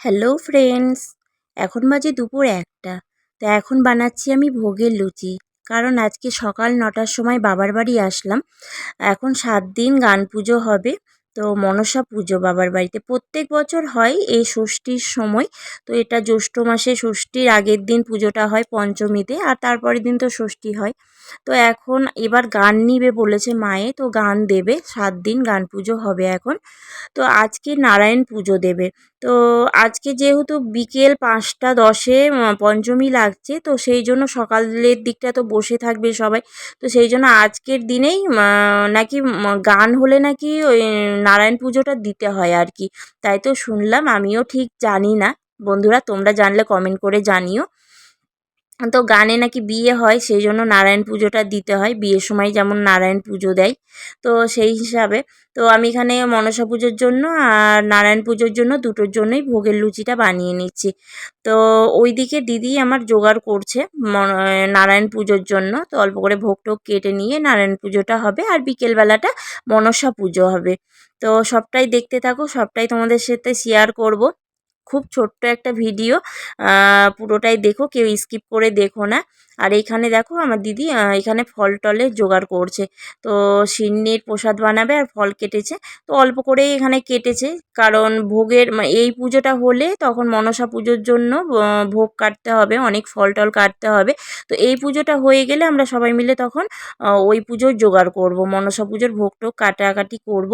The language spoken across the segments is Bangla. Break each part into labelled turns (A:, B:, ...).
A: হ্যালো ফ্রেন্ডস, এখন বাজে দুপুর একটা। তো এখন বানাচ্ছি আমি ভোগের লুচি। কারণ আজকে সকাল নটার সময় বাবার বাড়ি আসলাম। এখন সাত দিন গান পুজো হবে। তো মনসা পুজো বাবার বাড়িতে। প্রত্যেক বছর হয় এই ষষ্ঠীর সময়। তো এটা জ্যৈষ্ঠ মাসে ষষ্ঠীর আগের দিন পুজোটা হয় পঞ্চমীতে। আর তারপরের দিন তো ষষ্ঠী হয়। তো এখন এবার গান নিবে বলেছে মায়ে। তো গান দেবে। সাত দিন গান পুজো হবে এখন। তো আজকে নারায়ণ পুজো দেবে। তো আজকে যেহেতু বিকেল পাঁচটা দশে পঞ্চমী লাগছে, তো সেই জন্য সকালের দিকটা তো বসে থাকবে সবাই। তো সেই জন্য আজকের দিনেই নাকি গান হলে নাকি ওই নারায়ণ পুজোটা দিতে হয় আর কি। তাই তো শুনলাম, আমিও ঠিক জানি না। বন্ধুরা, তোমরা জানলে কমেন্ট করে জানিও। তো গানে নাকি বিয়ে হয় সেই জন্য নারায়ণ পুজোটা দিতে হয়। বিয়ের সময় যেমন নারায়ণ পুজো দেয়, তো সেই হিসাবে। তো আমি এখানে মনসা পুজোর জন্য আর নারায়ণ পুজোর জন্য দুটোর জন্যই ভোগের লুচিটা বানিয়ে নিচ্ছি। তো ওই দিকে দিদি আমার জোগাড় করছে নারায়ণ পুজোর জন্য। তো অল্প করে ভোগ টোগ কেটে নিয়ে নারায়ণ পুজোটা হবে আর বিকেলবেলাটা মনসা পুজো হবে। তো সবটাই দেখতে থাকো, সবটাই তোমাদের সাথে শেয়ার করব। খুব ছোট্ট একটা ভিডিও। পুরোটাই দেখো কেউ স্কিপ করে দেখো না। আর এইখানে দেখো আমার দিদি এখানে ফল টলে জোগাড় করছে। তো সিন্নির প্রসাদ বানাবে আর ফল কেটেছে। তো অল্প করেই এখানে কেটেছে। কারণ ভোগের এই পুজোটা হলে তখন মনসা পুজোর জন্য ভোগ কাটতে হবে, অনেক ফল টল কাটতে হবে। তো এই পুজোটা হয়ে গেলে আমরা সবাই মিলে তখন ওই পুজোর জোগাড় করব, মনসা পুজোর ভোগ টোগ কাটাকাটি করব।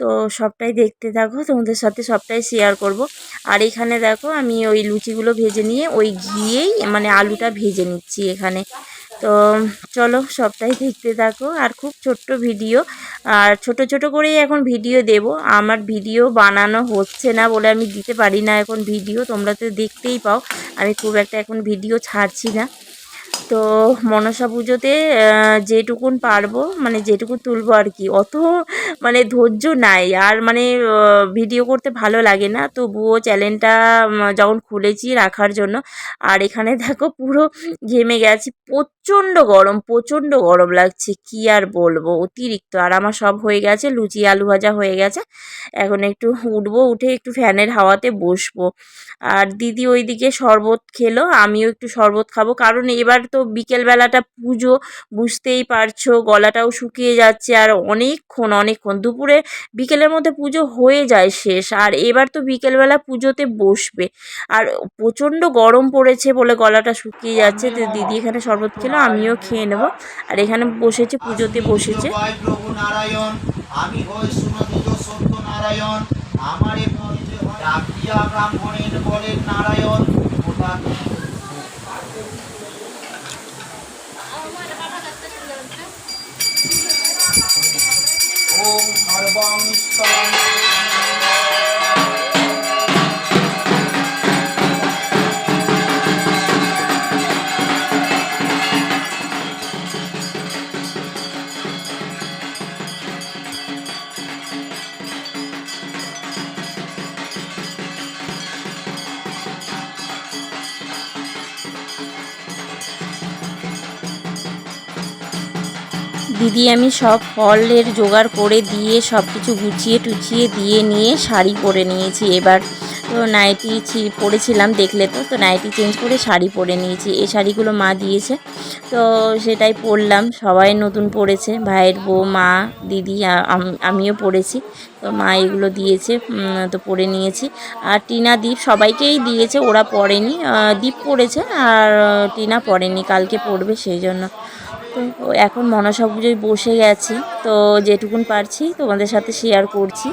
A: তো সবটাই দেখতে থাকো, তোমাদের সাথে সবটাই শেয়ার করব। আর এখানে দেখো আমি ওই লুচিগুলো ভেজে নিয়ে ওই ঘিয়েই মানে আলুটা ভেজে নিচ্ছি এখানে। তো চলো সবটাই দেখতে থাকো। আর খুব ছোট্ট ভিডিও। আর ছোট ছোট করেই এখন ভিডিও দেব। আমার ভিডিও বানানো হচ্ছে না বলে আমি দিতে পারি না এখন ভিডিও। তোমরা তো দেখতেই পাও। আমি খুব একটা এখন ভিডিও ছাড়ছি না। তো মনসা পুজোতে যেটুকুন পারব মানে যেটুকু তুলবো আর কি। অত মানে ধৈর্য নাই। আর মানে ভিডিও করতে ভালো লাগে না। তবুও চ্যানেলটা যখন খুলেছি রাখার জন্য, আর এখানে দেখো পুরো ঘেমে গেছি। প্রচণ্ড গরম প্রচণ্ড গরম লাগছে। কি আর বলব? অতিরিক্ত। আর আমার সব হয়ে গেছে, লুচি, আলু ভাজা হয়ে গেছে। এখন একটু উঠবো, উঠে একটু ফ্যানের হাওয়াতে বসবো। আর দিদি ওইদিকে শরবত খেলো, আমিও একটু শরবত খাব। কারণ এবার তো বিকেলবেলাটা পুজো, বুঝতেই পারছ, গলাটাও শুকিয়ে যাচ্ছে আর অনেকক্ষণ অনেকক্ষণ। দুপুরে বিকেলের মধ্যে পুজো হয়ে যায় শেষ, আর এবার তো বিকেলবেলা পুজোতে বসবে। আর প্রচণ্ড গরম পড়েছে বলে গলাটা শুকিয়ে যাচ্ছে। তো দিদি এখানে শরবত খেলো, আমিও খেয়ে নেব। আর এখানে বসেছে, পুজোতে বসেছে। আমারে ব্রাহ্মণের বলেন নারায়ণ। bombs, bombs. দিদি আমি সব ফলের জোগাড় করে দিয়ে সব কিছু গুছিয়ে টুছিয়ে দিয়ে নিয়ে শাড়ি পরে নিয়েছি। এবার তো নাইটি পরেছিলাম দেখলে তো তো নাইটি চেঞ্জ করে শাড়ি পরে নিয়েছি। এই শাড়িগুলো মা দিয়েছে। তো সেটাই পরলাম। সবাই নতুন পরেছে। ভাইয়ের বউ, মা, দিদি আমিও পরেছি। তো মা এগুলো দিয়েছে তো পরে নিয়েছি। আর টিনা দ্বীপ সবাইকেই দিয়েছে। ওরা পরেনি। দ্বীপ পড়েছে আর টিনা পরেনি। কালকে পড়বে সেই জন্য। তো এখন মনসা পুজোয় বসে গেছি। তো যেটুকুন পারছি তোমাদের সাথে শেয়ার করছি।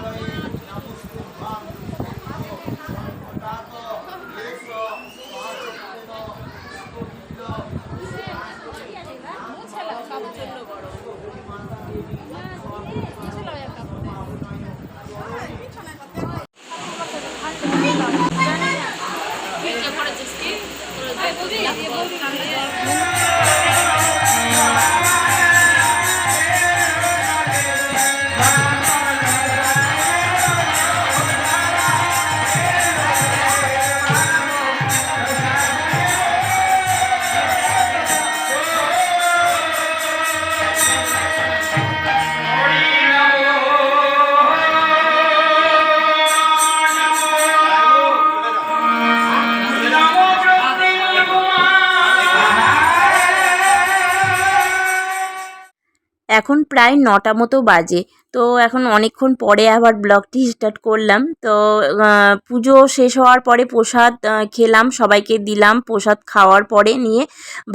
A: Bye. এখন প্রায় নটা মতো বাজে। তো এখন অনেকক্ষণ পরে আবার ব্লগটি স্টার্ট করলাম। তো পুজো শেষ হওয়ার পরে প্রসাদ খেলাম, সবাইকে দিলাম, প্রসাদ খাওয়ার পরে নিয়ে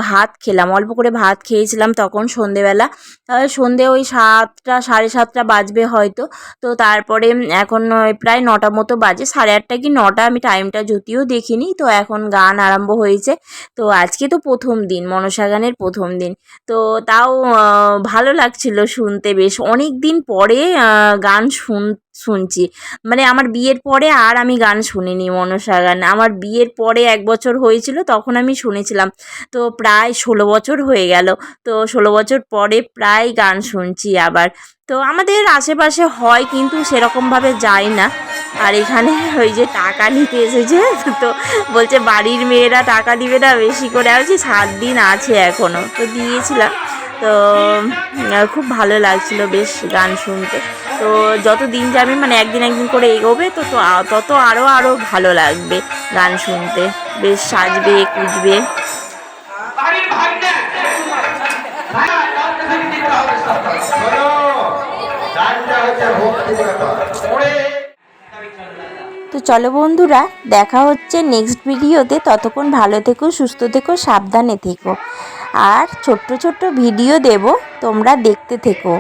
A: ভাত খেলাম। অল্প করে ভাত খেয়েছিলাম তখন সন্ধেবেলা। সন্ধে ওই সাতটা, সাড়ে সাতটা বাজবে হয়তো। তো তারপরে এখন প্রায় নটা মতো বাজে, সাড়ে আটটা কি নটা, আমি টাইমটা যদিও দেখিনি। তো এখন গান আরম্ভ হয়েছে। তো আজকে তো প্রথম দিন, মনসা গানের প্রথম দিন। তো তাও ভালো লাগছিল শুনতে বেশ। অনেক দিন পরে আহ, গান শুন শুনছি। মানে আমার বিয়ের পরে আর আমি গান শুনিনি মনসা গান। আমার বিয়ের পরে এক বছর হয়েছিল তখন আমি শুনেছিলাম। তো প্রায় ষোলো বছর হয়ে গেল। তো ষোলো বছর পরে প্রায় গান শুনছি আবার। তো আমাদের আশেপাশে হয় কিন্তু সেরকমভাবে যায় না। আর এখানে ওই যে টাকা নিতে এসেছে তো বলছে বাড়ির মেয়েরা টাকা দিবে না বেশি করে। আমি সাত দিন আছে এখনও তো দিয়েছিলাম। তো খুব ভালো লাগছিল বেশ গান শুনতে। তো যত দিন যাবে মানে একদিন একদিন করে এগোবে তো তো তত আরও আরও ভালো লাগবে গান শুনতে। বেশ সাজবে
B: ওরে
A: তো চলো বন্ধুরা দেখা হচ্ছে নেক্সট ভিডিওতে ততক্ষণ ভালো থেকো সুস্থ থেকো সাবধানে থেকো। আর ছোট্ট ছোট্ট ভিডিও দেব তোমরা দেখতে থেকো।